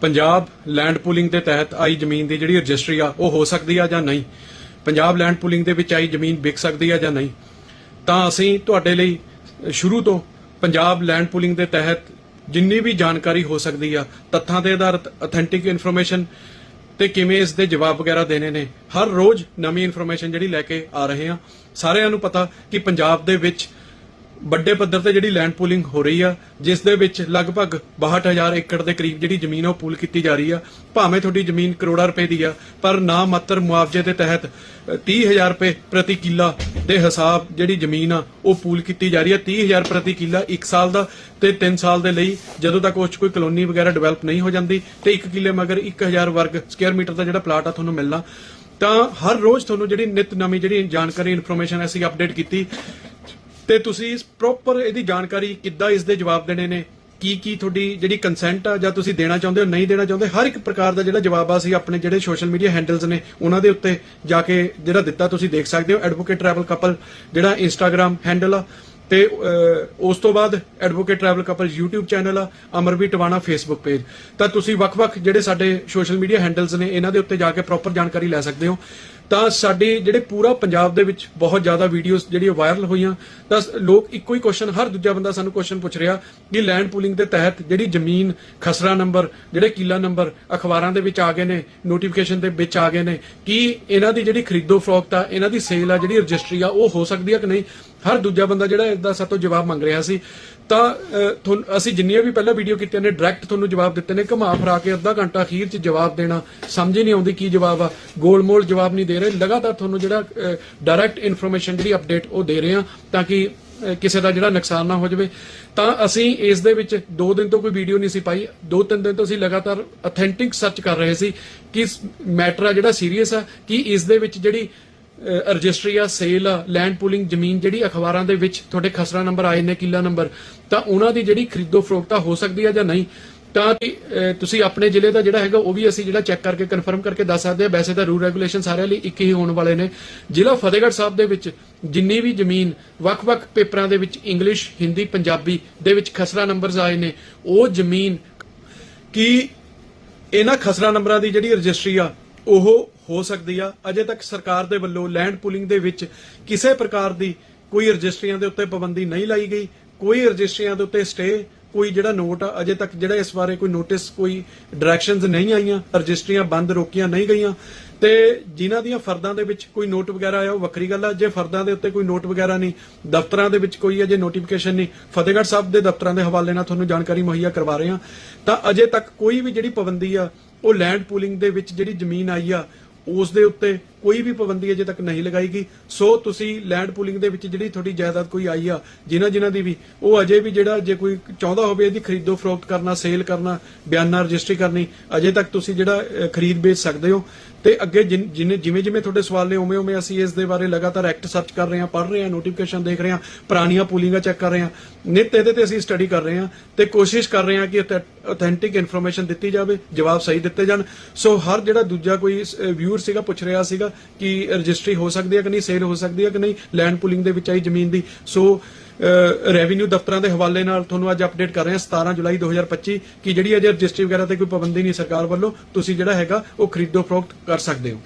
Punjab land pooling ਦੇ ਤਹਿਤ ਆਈ ਜ਼ਮੀਨ ਦੀ ਜਿਹੜੀ ਰਜਿਸਟਰੀ ਆ, ਉਹ ਹੋ ਸਕਦੀ ਆ ਜਾਂ ਨਹੀਂ? ਪੰਜਾਬ ਲੈਂਡ ਪੂਲਿੰਗ ਦੇ ਵਿੱਚ ਆਈ ਜ਼ਮੀਨ ਵਿਕ ਸਕਦੀ ਆ ਜਾਂ ਨਹੀਂ? ਤਾਂ ਅਸੀਂ ਤੁਹਾਡੇ ਲਈ ਸ਼ੁਰੂ ਤੋਂ ਪੰਜਾਬ ਲੈਂਡ ਪੂਲਿੰਗ ਦੇ ਤਹਿਤ ਜਿੰਨੀ ਵੀ ਜਾਣਕਾਰੀ ਹੋ ਸਕਦੀ ਆ, ਤੱਥਾਂ ਦੇ ਆਧਾਰਿਤ ਅਥੈਂਟਿਕ ਇਨਫੋਰਮੇਸ਼ਨ ਤੇ ਕਿਵੇਂ ਇਸ ਦੇ ਜਵਾਬ ਵਗੈਰਾ ਦੇਣੇ ਨੇ, ਹਰ ਰੋਜ਼ ਨਵੀਂ ਇਨਫੋਰਮੇਸ਼ਨ ਜਿਹੜੀ ਲੈ ਕੇ ਆ ਰਹੇ ਆ। ਸਾਰਿਆਂ ਨੂੰ ਪਤਾ ਕਿ ਪੰਜਾਬ ਦੇ ਵਿੱਚ ਵੱਡੇ ਪੱਧਰ ਤੇ ਜਿਹੜੀ ਲੈਂਡ ਪੂਲਿੰਗ ਹੋ ਰਹੀ ਆ ਜਿਸ ਦੇ ਵਿੱਚ ਲਗਭਗ 62000 ਏਕੜ ਦੇ ਕਰੀਬ ਜਿਹੜੀ ਜ਼ਮੀਨ ਉਹ ਪੂਲ ਕੀਤੀ ਜਾ ਰਹੀ ਆ। ਭਾਵੇਂ ਤੁਹਾਡੀ ਜ਼ਮੀਨ ਕਰੋੜਾਂ ਰੁਪਏ ਦੀ ਆ ਪਰ ਨਾ ਮਾਤਰ ਮੁਆਵਜ਼ੇ ਦੇ ਤਹਿਤ ਅ, 30000 ਰੁਪਏ ਪ੍ਰਤੀ ਕਿੱਲਾ ਦੇ ਹਿਸਾਬ ਜਿਹੜੀ ਜ਼ਮੀਨ ਆ ਉਹ ਪੂਲ ਕੀਤੀ ਜਾ ਰਹੀ ਆ। 30000 ਪ੍ਰਤੀ ਕਿੱਲਾ 1 ਸਾਲ ਦਾ ਤੇ 3 ਸਾਲ ਦੇ ਲਈ ਜਦੋਂ ਤੱਕ ਉਸ ਕੋਈ ਕਲੋਨੀ ਵਗੈਰਾ ਡਿਵੈਲਪ ਨਹੀਂ ਹੋ ਜਾਂਦੀ ਤੇ 1 ਕਿੱਲੇ ਮਗਰ 1000 ਵਰਗ ਸਕੁਅਰ ਮੀਟਰ ਦਾ ਜਿਹੜਾ ਪਲਾਟ ਆ ਤੁਹਾਨੂੰ ਮਿਲਣਾ। ਤਾਂ ਹਰ ਰੋਜ਼ ਤੁਹਾਨੂੰ ਜਿਹੜੀ ਨਿਤ ਨਵੀਂ ਜਿਹੜੀ ਜਾਣਕਾਰੀ ਇਨਫੋਰਮੇਸ਼ਨ ਅਸੀਂ ਅਪਡੇਟ ਕੀਤੀ ਤੇ ਤੁਸੀਂ ਇਸ ਪ੍ਰੋਪਰ ਇਹਦੀ ਜਾਣਕਾਰੀ ਕਿੱਦਾਂ ਇਸ ਦੇ ਜਵਾਬ ਦੇਣੇ ਨੇ? ਕੀ ਕੀ ਤੁਹਾਡੀ ਜਿਹੜੀ ਕੰਸੈਂਟ ਆ ਜਾਂ ਤੁਸੀਂ ਦੇਣਾ ਚਾਹੁੰਦੇ ਹੋ, ਨਹੀਂ ਦੇਣਾ ਚਾਹੁੰਦੇ, ਹਰ ਇੱਕ ਪ੍ਰਕਾਰ ਦਾ ਜਿਹੜਾ ਜਵਾਬ ਆ ਅਸੀਂ ਆਪਣੇ ਜਿਹੜੇ ਸੋਸ਼ਲ ਮੀਡੀਆ ਹੈਂਡਲਸ ਨੇ, ਉਹਨਾਂ ਦੇ ਉੱਤੇ ਜਾ ਕੇ ਜਿਹੜਾ ਦਿੱਤਾ ਤੁਸੀਂ ਦੇਖ ਸਕਦੇ ਹੋ। ਐਡਵੋਕੇਟ ਟਰੈਵਲ ਕਪਲ ਜਿਹੜਾ ਇੰਸਟਾਗ੍ਰam ਹੈਂਡਲ ਆ ਤੇ ਉਸ ਤੋਂ ਬਾਅਦ advocate travel couple YouTube channel ਆ ਅਮਰਵੀ ਟਵਾਣਾ Facebook ਪੇਜ ਤਾਂ ਤੁਸੀਂ ਵੱਖ-ਵੱਖ ਜਿਹੜੇ ਸਾਡੇ ਸੋਸ਼ਲ ਮੀਡੀਆ ਹੈਂਡਲਸ ਨੇ, ਇਹਨਾਂ ਦੇ ਉੱਤੇ ਜਾ ਕੇ ਪ੍ਰੋਪਰ ਜਾਣਕਾਰੀ ਲੈ ਸਕਦੇ ਹੋ। ਤਾਂ ਸਾਡੇ ਜਿਹੜੇ ਪੂਰਾ ਪੰਜਾਬ ਦੇ ਵਿੱਚ ਬਹੁਤ ਜ਼ਿਆਦਾ ਵੀਡੀਓਜ਼ ਜਿਹੜੀਆਂ ਵਾਇਰਲ ਹੋਈਆਂ, ਤਾਂ ਲੋਕ ਇੱਕੋ ਹੀ ਕੁਐਸਚਨ ਹਰ ਦੂਜਾ ਬੰਦਾ ਸਾਨੂੰ ਕੁਐਸਚਨ ਪੁੱਛ ਰਿਹਾ ਕਿ ਲੈਂਡ ਪੂਲਿੰਗ ਦੇ ਤਹਿਤ ਜਿਹੜੀ ਜ਼ਮੀਨ, ਖਸਰਾ ਨੰਬਰ ਜਿਹੜੇ ਕਿਲਾ ਨੰਬਰ ਅਖਬਾਰਾਂ ਦੇ ਵਿੱਚ ਆ ਗਏ ਨੇ ਨੋਟੀਫਿਕੇਸ਼ਨ ਦੇ ਵਿੱਚ ਆ ਗਏ ਨੇ, ਕੀ ਇਹਨਾਂ ਦੀ ਜਿਹੜੀ ਖਰੀਦੋ ਫਰੋਖਤ ਆ, ਇਹਨਾਂ ਦੀ ਸੇਲ ਆ, ਜਿਹੜੀ ਰਜਿਸਟਰੀ ਆ, ਉਹ ਹੋ ਸਕਦੀ ਆ ਕਿ ਨਹੀਂ? ਹਰ ਦੂਜਾ ਬੰਦਾ ਜਿਹੜਾ ਇਸਦਾ ਸਾਤੋਂ ਜਵਾਬ ਮੰਗ ਰਿਹਾ ਸੀ, ਤਾਂ ਤੁਹਾਨੂੰ, ਅਸੀਂ ਜਿੰਨੀਆਂ ਵੀ ਪਹਿਲਾਂ ਵੀਡੀਓ ਕੀਤੀਆਂ ਨੇ ਡਾਇਰੈਕਟ ਤੁਹਾਨੂੰ ਜਵਾਬ ਦਿੱਤੇ ਨੇ, ਘੁਮਾ ਫਰਾ ਕੇ ਅੱਧਾ ਘੰਟਾ ਅਖੀਰ 'ਚ ਜਵਾਬ ਦੇਣਾ, ਸਮਝ ਨਹੀਂ ਆਉਂਦੀ ਕੀ ਜਵਾਬ ਆ, ਗੋਲਮੋਲ ਜਵਾਬ ਨਹੀਂ ਦੇ ਰਹੇ, ਲਗਾਤਾਰ ਤੁਹਾਨੂੰ ਜਿਹੜਾ ਡਾਇਰੈਕਟ ਇਨਫੋਰਮੇਸ਼ਨ ਜਿਹੜੀ ਅਪਡੇਟ ਉਹ ਦੇ ਰਹੇ ਆ, ਤਾਂ ਕਿ ਕਿਸੇ ਦਾ ਜਿਹੜਾ ਨੁਕਸਾਨ ਨਾ ਹੋ ਜਾਵੇ। ਤਾਂ ਅਸੀਂ ਇਸ ਦੇ ਵਿੱਚ 2 ਦਿਨ ਤੋਂ ਕੋਈ ਵੀਡੀਓ ਨਹੀਂ ਸੀ ਪਾਈ 2-3 ਦਿਨ ਤੋਂ ਅਸੀਂ ਲਗਾਤਾਰ ਅਥੈਂਟਿਕ ਸਰਚ ਕਰ ਰਹੇ ਸੀ ਕਿ ਮੈਟਰ ਆ ਜਿਹੜਾ ਸੀਰੀਅਸ ਆ, ਕਿ ਇਸ ਦੇ ਵਿੱਚ ਜਿਹੜੀ ਰਜਿਸਟਰੀ ਆ, ਸੇਲ ਆ ਲੈਂਡ ਪੂਲਿੰਗ ਜ਼ਮੀਨ ਜਿਹੜੀ ਅਖਬਾਰਾਂ ਦੇ ਵਿੱਚ ਤੁਹਾਡੇ ਖਸਰਾ ਨੰਬਰ ਆਏ ਨੇ, ਕਿੱਲਾ ਨੰਬਰ, ਤਾਂ ਉਹਨਾਂ ਦੀ ਜਿਹੜੀ ਖਰੀਦੋ ਫਰੋਖਤਾ ਹੋ ਸਕਦੀ ਆ ਜਾਂ ਨਹੀਂ, ਤਾਂ ਤੁਸੀਂ ਆਪਣੇ ਜ਼ਿਲ੍ਹੇ ਦਾ ਜਿਹੜਾ ਹੈਗਾ ਉਹ ਵੀ ਅਸੀਂ ਜਿਹੜਾ ਚੈੱਕ ਕਰਕੇ ਕਨਫਰਮ ਕਰਕੇ ਦੱਸ ਸਕਦੇ ਆ, ਵੈਸੇ ਤਾਂ ਰੂਲ ਰੈਗੂਲੇਸ਼ਨ ਸਾਰਿਆਂ ਲਈ ਇੱਕ ਹੀ ਹੋਣ ਵਾਲੇ ਨੇ। ਜ਼ਿਲ੍ਹਾ ਫਤਿਹਗੜ੍ਹ ਸਾਹਿਬ ਦੇ ਵਿੱਚ ਜਿੰਨੀ ਵੀ ਜ਼ਮੀਨ, ਵੱਖ-ਵੱਖ ਪੇਪਰਾਂ ਦੇ ਵਿੱਚ ਇੰਗਲਿਸ਼ ਹਿੰਦੀ ਪੰਜਾਬੀ ਦੇ ਵਿੱਚ ਖਸਰਾ ਨੰਬਰਸ ਆਏ ਨੇ, ਉਹ ਜ਼ਮੀਨ ਕਿ ਇਹਨਾਂ ਖਸਰਾ ਨੰਬਰਾਂ ਦੀ ਜਿਹੜੀ ਰਜਿਸਟਰੀ ਆ ਉਹ ਹੋ ਸਕਦੀ ਆ। ਅਜੇ ਤੱਕ ਸਰਕਾਰ ਦੇ ਵੱਲੋਂ ਲੈਂਡ ਪੂਲਿੰਗ ਦੇ ਵਿੱਚ ਕਿਸੇ ਪ੍ਰਕਾਰ ਦੀ ਕੋਈ ਰਜਿਸਟਰੀਆਂ ਦੇ ਉੱਤੇ ਪਾਬੰਦੀ ਨਹੀਂ ਲਾਈ ਗਈ। ਕੋਈ ਰਜਿਸਟਰੀਆਂ ਦੇ ਉੱਤੇ ਸਟੇ, ਕੋਈ ਜਿਹੜਾ ਨੋਟ ਆ, ਅਜੇ ਤੱਕ ਜਿਹੜਾ ਇਸ ਬਾਰੇ ਕੋਈ ਨੋਟਿਸ, ਕੋਈ ਡਾਇਰੈਕਸ਼ਨਸ ਨਹੀਂ ਆਈਆਂ, ਰਜਿਸਟਰੀਆਂ ਬੰਦ ਰੋਕੀਆਂ ਨਹੀਂ ਗਈਆਂ। ਤੇ ਜਿਨ੍ਹਾਂ ਦੀਆਂ ਫਰਦਾਂ ਦੇ ਵਿੱਚ ਕੋਈ ਨੋਟ ਵਗੈਰਾ ਆਇਆ ਉਹ ਵੱਖਰੀ ਗੱਲ ਆ। ਜੇ ਫਰਦਾਂ ਦੇ ਉੱਤੇ ਕੋਈ ਨੋਟ ਵਗੈਰਾ ਨਹੀਂ, ਦਫ਼ਤਰਾਂ ਦੇ ਵਿੱਚ ਕੋਈ ਅਜੇ ਨੋਟੀਫਿਕੇਸ਼ਨ ਨਹੀਂ, ਫਤਿਹਗੜ੍ਹ ਸਾਹਿਬ ਦੇ ਦਫ਼ਤਰਾਂ ਦੇ ਹਵਾਲੇ ਨਾਲ ਤੁਹਾਨੂੰ ਜਾਣਕਾਰੀ ਮੁਹੱਈਆ ਕਰਵਾ ਰਹੇ ਹਾਂ। ਤਾਂ ਅਜੇ ਤੱਕ ਕੋਈ ਵੀ ਜਿਹੜੀ ਪਾਬੰਦੀ ਆ ਉਹ ਲੈਂਡ ਪੂਲਿੰਗ ਦੇ ਵਿੱਚ ਜਿਹੜੀ ਜ਼ਮੀਨ ਆਈ ਆ, ਉਸ ਦੇ ਉੱਤੇ ਕੋਈ ਵੀ ਪਾਬੰਦੀ ਅਜੇ ਤੱਕ ਨਹੀਂ ਲਗਾਈ ਗਈ ਸੋ ਤੁਸੀਂ ਲੈਂਡ ਪੂਲਿੰਗ ਦੇ ਵਿੱਚ ਜਿਹੜੀ ਤੁਹਾਡੀ ਜਾਇਦਾਦ ਕੋਈ ਆਈ ਆ, ਜਿਨ੍ਹਾਂ ਜਿਨ੍ਹਾਂ ਦੀ ਵੀ, ਉਹ ਅਜੇ ਵੀ ਜਿਹੜਾ ਜੇ ਕੋਈ ਚਾਹੁੰਦਾ ਹੋਵੇ ਇਹਦੀ ਖਰੀਦੋ ਫਰੋਖਤ ਕਰਨਾ ਸੇਲ ਕਰਨਾ, ਬਿਆਨਾ ਰਜਿਸਟਰੀ ਕਰਨੀ, ਅਜੇ ਤੱਕ ਤੁਸੀਂ ਜਿਹੜਾ ਖਰੀਦ ਵੇਚ ਸਕਦੇ ਹੋ। ਤੇ ਅੱਗੇ ਜਿਵੇਂ ਜਿਵੇਂ ਤੁਹਾਡੇ ਸਵਾਲ ਨੇ, ਉਵੇਂ ਉਵੇਂ ਅਸੀਂ ਇਸ ਦੇ ਬਾਰੇ ਲਗਾਤਾਰ ਐਕਟ ਸਰਚ ਕਰ ਰਹੇ ਹਾਂ, ਪੜ੍ਹ ਰਹੇ ਹਾਂ ਨੋਟੀਫਿਕੇਸ਼ਨ ਦੇਖ ਰਹੇ ਹਾਂ, ਪੁਰਾਣੀਆਂ ਪੂਲਿੰਗਾਂ ਚੈੱਕ ਕਰ ਰਹੇ ਹਾਂ। ਨਿਤ ਇਹਦੇ ਤੇ ਅਸੀਂ ਸਟੱਡੀ ਕਰ ਰਹੇ ਹਾਂ ਤੇ ਕੋਸ਼ਿਸ਼ ਕਰ ਰਹੇ ਹਾਂ ਕਿ ਅਥੈਂਟਿਕ ਇਨਫੋਰਮੇਸ਼ਨ ਦਿੱਤੀ ਜਾਵੇ, ਜਵਾਬ ਸਹੀ ਦਿੱਤੇ ਜਾਣ। ਸੋ ਹਰ ਜਿਹੜਾ ਦੂਜਾ ਕੋਈ ਵਿਊਅਰ ਸੀਗਾ, ਪੁੱਛ ਰਿਹਾ ਸੀਗਾ ਕਿ ਰਜਿਸਟਰੀ ਹੋ ਸਕਦੀ ਹੈ ਕਿ ਨਹੀਂ ਸੇਲ ਹੋ ਸਕਦੀ ਹੈ ਕਿ ਨਹੀਂ ਲੈਂਡ ਪੂਲਿੰਗ ਦੇ ਵਿੱਚ ਆਈ ਜ਼ਮੀਨ ਦੀ। ਸੋ ਰੈਵਨਿਊ ਦਫ਼ਤਰਾਂ ਦੇ ਹਵਾਲੇ ਨਾਲ ਤੁਹਾਨੂੰ ਅੱਜ ਅਪਡੇਟ ਕਰ ਰਹੇ ਹਾਂ 17 ਜੁਲਾਈ 2025 ਕਿ ਜਿਹੜੀ ਅਜੇ ਰਜਿਸਟਰੀ ਵਗੈਰਾ ਤੇ ਕੋਈ ਪਾਬੰਦੀ ਨਹੀਂ ਸਰਕਾਰ ਵੱਲੋਂ, ਤੁਸੀਂ ਜਿਹੜਾ ਹੈਗਾ ਉਹ ਖਰੀਦੋ ਫਰੋਖਤ ਕਰ ਸਕਦੇ ਹੋ।